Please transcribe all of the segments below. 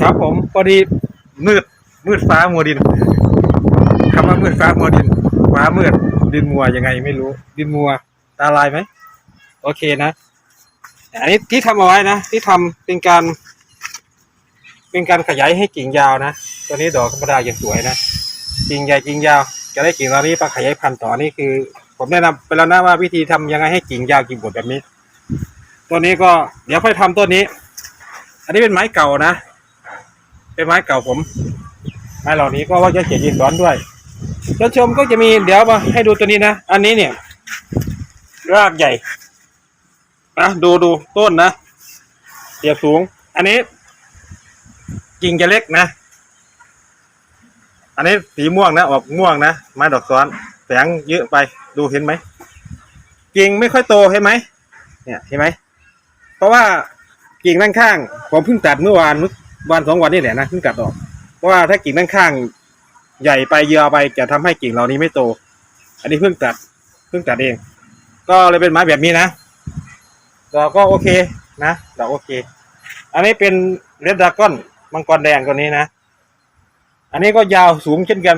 ครับผมพอดีมืดมืดฟ้ามัวดินคำว่ามืดฟ้ามัวดินฟ้ามืดดินมัวยังไงไม่รู้ ดินมัว ตาลายไหมโอเคนะ อันนี้ที่ทำเอาไว้นะที่ทำเป็นการ เป็นการขยายให้กิ่งยาวนะตัวนี้ดอกธรรมดาอย่างสวยนะกิ่งใหญ่กิ่งยาว จะได้กิ่งเหล่านี้ไปขยายพันธุ์ต่อนี่คือ ผมแนะนำไปแล้วนะว่าวิธีทำยังไงให้กิ่งยาวกิ่งบดแบบนี้ ตัวนี้ก็เดี๋ยวค่อยทำต้นนี้ อันนี้เป็นไม้เก่านะ เป็นไม้เก่าผมไม้เหล่านี้ก็ว่าจะเขียนยินร้อนด้วยท่านชมก็จะมีเดี๋ยวมาให้ดูตัวนี้นะ อันนี้เนี่ยรากใหญ่นะดูดูต้นนะเสียบสูง อันนี้กิ่งจะเล็กนะ อันนี้สีม่วงนะออกม่วงนะไม้ดอกซ้อนแสงเยอะไปดูเห็นไหมกิ่งไม่ค่อยโตเห็นไหมเนี่ยเห็นไหมเพราะว่ากิ่งด้านข้างผมเพิ่งตัดเมื่อวานเวันสองวันนี่แหละนะเพิ่งตัดออกเพราะว่าถ้ากิ่งด้านข้างใหญ่ไปเยอะไปจะทำให้กิ่งเหล่านี้ไม่โต อันนี้เพิ่งตัดเพิ่งตัดเอง ก็เลยเป็นไม้แบบนี้นะดอกก็โอเคนะดอกโอเค อันนี้เป็นเรดดากอนมังกรแดงตัวนี้นะ อันนี้ก็ยาวสูงเช่นกัน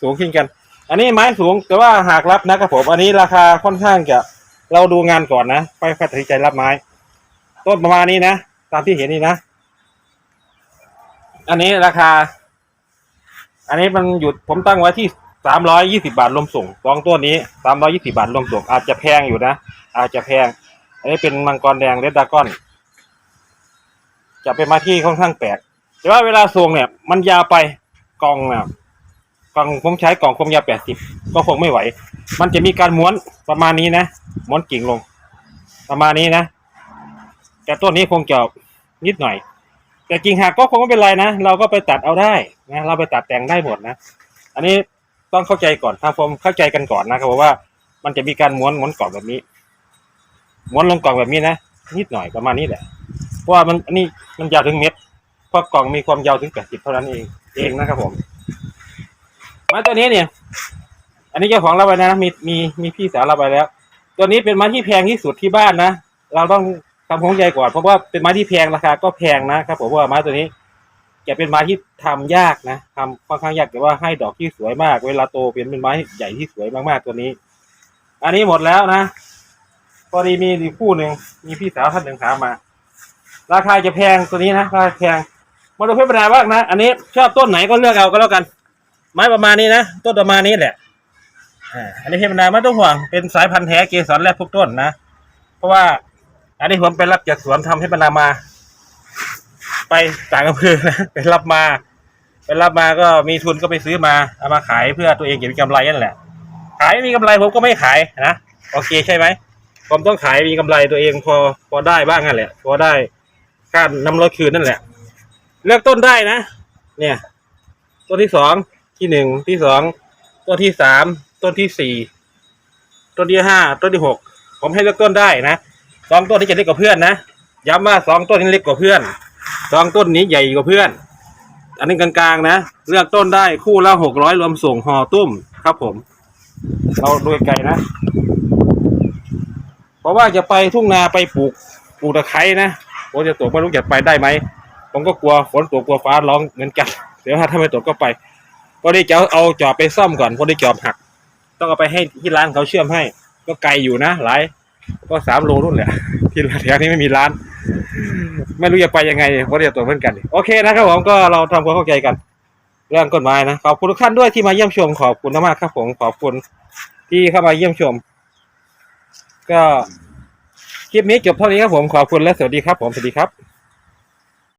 สูงเช่นกัน อันนี้ไม้สูงแต่ว่าหากรับนะครับผม อันนี้ราคาค่อนข้างจะเราดูงานก่อนนะ ไปค่อยตัดสินใจรับไม้ ต้นประมาณนี้นะ ตามที่เห็นนี่นะ อันนี้ราคา อันนี้มันหยุดผมตั้งไว้ที่สามร้อยยี่สิบาทรวมส่งสองตัวนี้สามร้อยี่สิบาทรวมส่ง อาจจะแพงอยู่นะ อาจจะแพง อันนี้เป็นมังกรแดงเรดดากอน จะเป็นมาที่ค่อนข้างแปลกแต่ว่าเวลาส่งเนี่ย มันยาวไปกล่องเนี่ยกล่องผมใช้กล่องความยาวแปดสิบก็คงไม่ไหว มันจะมีการม้วนประมาณนี้นะม้วนกิ่งลง ประมาณนี้นะ แต่ต้นนี้คงจะนิดหน่อย แต่กิ่งหักก็คงไม่เป็นไรนะ เราก็ไปตัดเอาได้นะเราไปตัดแต่งได้หมดนะ อันนี้ต้องเข้าใจก่อนทางผมเข้าใจกันก่อนนะครับว่า มันจะมีการม้วนม้วนกล่องแบบนี้ ม้วนลงกล่องแบบนี้นะนิดหน่อยประมาณนี้แหละเพราะว่ามันอันนี้มันยาวถึงเม็ดเพราะกล่องมีความยาวถึงแปดสิบเท่านั้นเองเองนะครับผมม้ตัวนี้เนี่ย อันนี้เจ้าของเรับไปนะมีมีมีพี่สาวเรับไปแล้ว ตัวนี้เป็นไม้ที่แพงที่สุดที่บ้านนะเราต้อง ทำความเข้าใจก่อนเพราะว่าเป็นไม้ที่แพงราคาก็แพงนะครับผมเพราะว่าไม้ตัวนี้จะเป็นไม้ที่ทำยากนะทำค่อนข้างยากแต่ว่าให้ดอกที่สวยมาก เวลาโตเป็นเป็นไม้ใหญ่ที่สวยมากๆตัวนี้ อันนี้หมดแล้วนะพอดีมีอีกคู่หนึ่งมีพี่สาวท่านหนึ่งถามมา ราคาจะแพงตัวนี้นะราคาแพงมาดูเพชรบรรดาบ้างนะอันนี้ชอบต้นไหนก็เลือกเอาก็แล้วกัน ไม้ประมาณนี้นะต้นประมาณนี้แหละอ่าอันนี้เพชรบรรดาไม่ต้องห่วงเป็นสายพันธุ์แท้เกสรแรกทุกต้นนะ เพราะว่า อันนี้ผมไปรับจากสวนทำให้บรรดามา ไปต่างอำเภอนะไปรับมา ไปรับมาก็มีทุนก็ไปซื้อมาเอามาขายเพื่อตัวเองเก็บกำไรนั่นแหละ ขายไม่มีกำไรผมก็ไม่ขายนะโอเคใช่ไหมผมต้องขายมีกำไรตัวเองพอพอได้บ้างนั่นแหละพอได้ค่านำรถคืนนั่นแหละ เลือกต้นได้นะ เนี่ย ต้นที่สองที่หนึ่งที่สองต้นที่สามต้นที่สี่ต้นที่ห้าต้นที่หกผมให้เลือกต้นได้นะ สองต้นที่จะเล็กกว่าเพื่อนนะย้ำว่าสองต้นนี้เล็กกว่าเพื่อนสองต้นนี้ใหญ่กว่าเพื่อน อันนี้กลางๆนะเลือกต้นได้คู่ละหกร้อยรวมส่งห่อตุ้มครับผม เราดูไกลนะ เพราะว่าจะไปทุ่งนาไปปลูกปลูกตะไคร้นะผมจะตกไม่รู้จะไปได้ไหมผมก็กลัวฝนตกกลัวฟ้าร้องเหมือนกันเดี๋ยวถ้าไม่ตกก็ไปพอดีจะเอาจอบไปซ่อมก่อนพอดีจอบหัก ต้องเอาไปให้ที่ร้านเขาเชื่อมให้ ก็ไกลอยู่นะหลาย ก็สามโลนู่นแหละที่แถวนี้ไม่มีร้าน ไม่รู้จะไปยังไงเพราะจะตกเพื่อนกัน โอเคนะครับผมก็เราทำความเข้าใจกัน เรื่องกฎหมายนะขอบคุณทุกท่านด้วยที่มาเยี่ยมชมขอบคุณมากครับผมขอบคุณที่เข้ามาเยี่ยมชม ก็คลิปนี้จบเท่านี้ครับผมขอบคุณและสวัสดีครับ ผมสวัสดีครับ